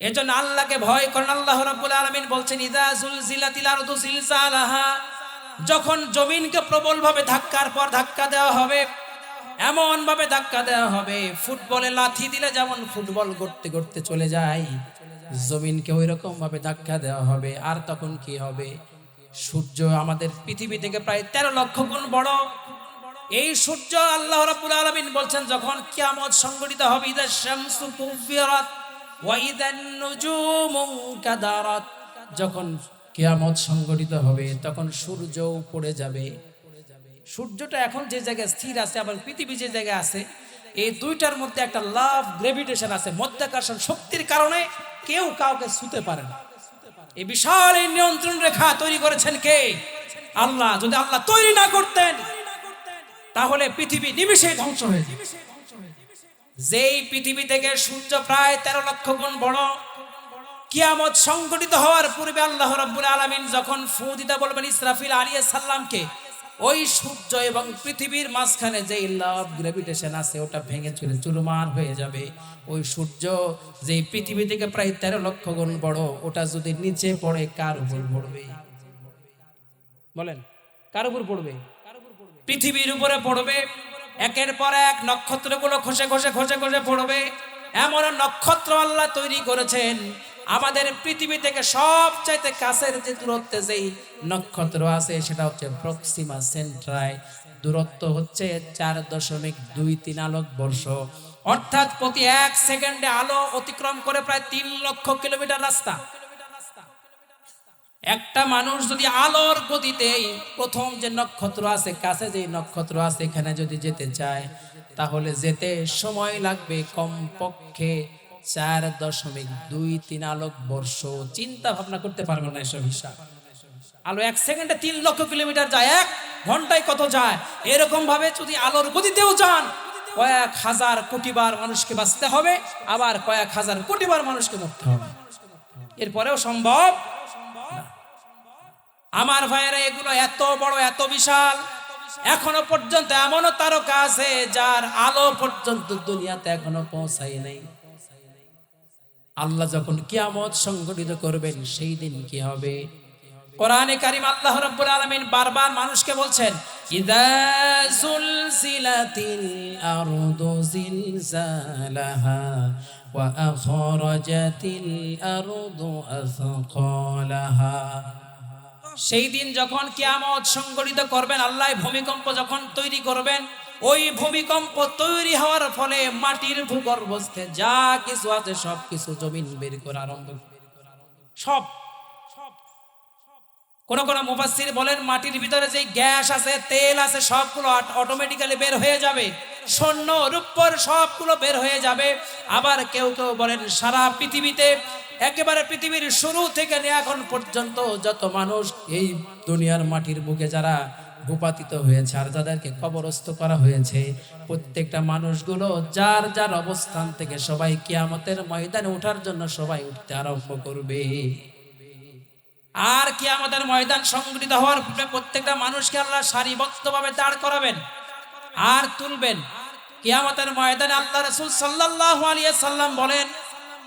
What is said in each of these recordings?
এজন্য আল্লাহকে ভয় করেন। আল্লাহ রাব্বুল আলামিন বলছেন, ইদা জুলজিলাতিল আরদু জিলজালাহা যখন জমিনকে প্রবলভাবে ধাক্কার পর ধাক্কা দেওয়া হবে এমন ভাবে ধাক্কা দেওয়া হবে, ফুটবলে লাথি দিলে যেমন ফুটবল গড়তে গড়তে চলে যায়, জমিনকে ওই রকম ভাবে ধাক্কা দেওয়া হবে। আর তখন কি হবে? সূর্য আমাদের পৃথিবী থেকে প্রায় তেরো লক্ষ গুণ বড়। এই সূর্য আল্লাহ রাব্বুল আলামিন বলছেন, যখন কিয়ামত সংগঠিত হবে, ইদা শামসু নুজুমু যখন কেয়ামত সংগঠিত হবে, তখন সূর্য পড়ে যাবে। সূর্যটা এখন যে জায়গায় স্থির আছে, আবার পৃথিবী যে জায়গায় আছে, এই দুইটার মধ্যে একটা লাভ, গ্রেভিটেশন আছে। মধ্যাকর্ষণ শক্তির কারণে কেউ কাউকে ছুতে পারে না। এই বিশাল এই নিয়ন্ত্রণ রেখা তৈরি করেছেন কে? আল্লাহ। যদি আল্লাহ তৈরি না করতেন, তাহলে পৃথিবী নিমিষে ধ্বংস হয়ে যেত। যেই পৃথিবী থেকে সূর্য প্রায় তেরো লক্ষ গুণ বড়, কিয়ামত সংগঠিত হওয়ার পূর্বে আল্লাহ রাব্বুল আলামিন যখন ফু দিতে বলবেন ইসরাফিল আলাইহিস সাল্লামকে ওই সূর্য এবং পৃথিবীর মাঝখানে যেই লাভ গ্র্যাভিটেশন আছে, ওটা ভেঙে চলে চুরমার হয়ে যাবে। ওই সূর্য যেই পৃথিবী থেকে প্রায় তেরো লক্ষ গুণ বড়, ওটা যদি নিচে পড়ে, কার উপর পড়বে? বলেন, কার উপর পড়বে? পৃথিবীর উপরে পড়বে। একের পর এক নক্ষত্রগুলো খসে খসে খসে খসে পড়বে। এমন নক্ষত্র আল্লাহ তৈরি করেছেন, আমাদের পৃথিবী থেকে সবচাইতে কাছের যে দূরত্বে যেই নক্ষত্র আছে, সেটা হচ্ছে প্রক্সিমা সেন্ট্রায়। দূরত্ব হচ্ছে চার দশমিক দুই তিন আলোক বর্ষ। অর্থাৎ প্রতি এক সেকেন্ডে আলো অতিক্রম করে প্রায় তিন লক্ষ কিলোমিটার রাস্তা। একটা মানুষ যদি আলোর গতিতে প্রথম যে নক্ষত্র আছে, কাছে যে নক্ষত্র আছে, এখানে যদি যেতে চায়, তাহলে যেতে সময় লাগবে কমপক্ষে চার দশমিক দুই তিন আলোক বর্ষ। চিন্তা ভাবনা করতে পারব না এসব হিসাব। আলো এক সেকেন্ডে তিন লক্ষ কিলোমিটার যায়, এক ঘন্টায় কত যায়? এরকম ভাবে যদি আলোর গতিতেও যান, কয়েক হাজার কোটিবার মানুষকে বাঁচতে হবে, আবার কয়েক হাজার কোটিবার মানুষকে মরতে হবে। এরপরেও সম্ভব আমার ভাইয়েরা, এগুলো এত বড়, এত বিশাল। এখনও পর্যন্ত এমনও তারকা আছে যার আলো পর্যন্ত দুনিয়াতে এখনও পৌঁছায় নাই। আল্লাহ যখন কিয়ামত সংগঠিত করবেন, সেই দিন কি হবে? কোরআনে কারিম আল্লাহ রাব্বুল আলামিন বারবার মানুষকে বলছেন, ইদা সুলসিলাতিল আরদু জিলজালাহা ওয়া আখরাজাতিল আরদু আসকালাহা সেই দিন যখন কিয়ামত সংগঠিত করবেন আল্লাহ ভূমিকম্প যখন তৈরি করবেন, ওই ভূমিকম্প তৈরি হওয়ার ফলে মাটির ভূগর্ভস্থে যা কিছু আছে সব কিছু জমিন বের করে আরম্ভ সব। কোন কোন মুফাসসির বলেন, মাটির ভিতরে যে গ্যাস আছে, তেল আছে, সবগুলো অটোমেটিক্যালি বের হয়ে যাবে। স্বর্ণ রূপর সবগুলো বের হয়ে যাবে। আবার কেউ কেউ বলেন, সারা পৃথিবীতে একেবারে পৃথিবীর শুরু থেকে এখন পর্যন্ত যত মানুষ এই দুনিয়ার মাটির বুকে যারা ভূপাতিত হয়েছে আর যাদেরকে কবরস্থ করা হয়েছে, প্রত্যেকটা মানুষগুলো যার যার অবস্থান থেকে সবাই কিয়ামতের ময়দানে ওঠার জন্য সবাই উঠতে আরম্ভ করবে। আর কি আমাদের ময়দান সংগঠিত হওয়ার পূর্বে প্রত্যেকটা মানুষকে আল্লাহ সারিবদ্ধভাবে দাঁড় করাবেন আর তুলবেন। কিয়ামতের ময়দানে আল্লাহ রসুল সাল্লাল্লাহু আলাইহি সাল্লাম বলেন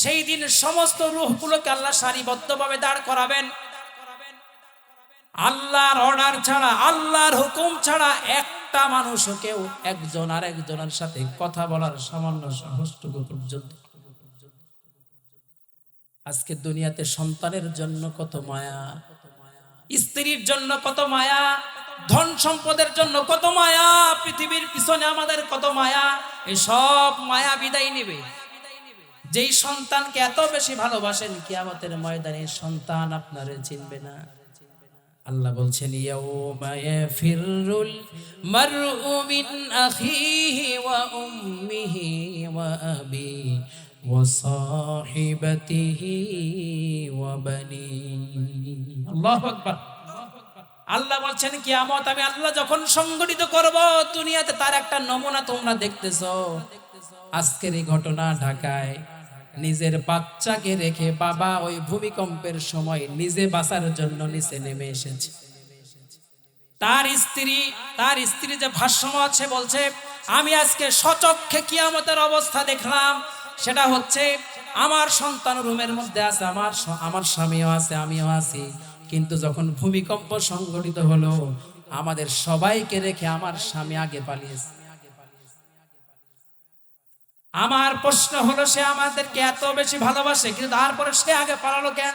সেই দিন সমস্ত রূহগুলোকে আল্লাহ সারিবদ্ধভাবে দাঁড় করাবেন। আল্লাহর অর্ডার ছাড়া, আল্লাহর হুকুম ছাড়া একটা মানুষও কেউ একজন আর একজনের সাথে কথা বলার সামান্য সাহসটুকু পর্যন্ত। আজকে দুনিয়াতে সন্তানের জন্য কত মায়া, স্ত্রীর জন্য কত মায়া ধন সম্পদের জন্য কত মায়া, পৃথিবীর পিছনে আমাদের কত মায়া এই সব মায়া বিদায় নেবে। যেই সন্তানকে এত বেশি ভালোবাসেন কি আমাদের ময়দানে সন্তান আপনারে চিনবে না। আল্লাহ বলছেন, ইয়াউমা ইয়াফিরুল মারউ মিন আখিহি ওয়া উম্মিহি ওয়া আবি ওয়া সাহিবাতিহি ওয়া বানি আল্লাহু আকবার। আল্লাহ বলছেন, কিয়ামত আমি আল্লাহ যখন সংগঠিত করব, দুনিয়াতে তার একটা নমুনা তোমরা দেখতেছো। আজকের এই ঘটনা ঢাকায় নিজের বাচ্চাকে রেখে বাবা ওই ভূমিকম্পের সময় নিজে বাঁচার জন্য নিচে নেমে এসেছে। তার স্ত্রী তার স্ত্রী যে ভাষ্যম আছে বলছে, আমি আজকে সচক্ষে কিয়ামতের অবস্থা দেখলাম। সেটা হচ্ছে, আমার সন্তান রুমের মধ্যে আছে, আমার আমার স্বামীও আছে, আমিও আছি। কিন্তু যখন ভূমিকম্প সংঘটিত হলো, আমাদের সবাইকে রেখে আমার স্বামী আগে পালিয়েছে। আমার প্রশ্ন হলো, সে আমাদেরকে এত বেশি ভালোবাসে, কিন্তু তারপরে সে আগে পালালো কেন?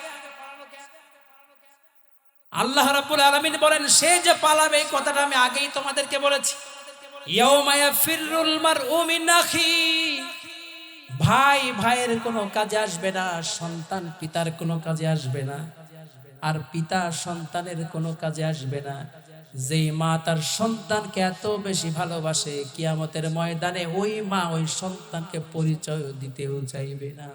আল্লাহ রাব্বুল আলামিন বলেন, সে যে পালাবে, এই কথাটা আমি আগেই তোমাদেরকে বলেছি। ভাই, ভাইয়ের কোনো কাজে আসবে না, সন্তান, পিতার কোনো কাজে আসবে না। আর পিতা সন্তানের কোনো কাজে আসবে না। যেই মা তার সন্তানকে এত বেশি ভালোবাসে, কিয়ামতের ময়দানে ওই মা ওই সন্তানকে পরিচয় দিতেও চাইবে না।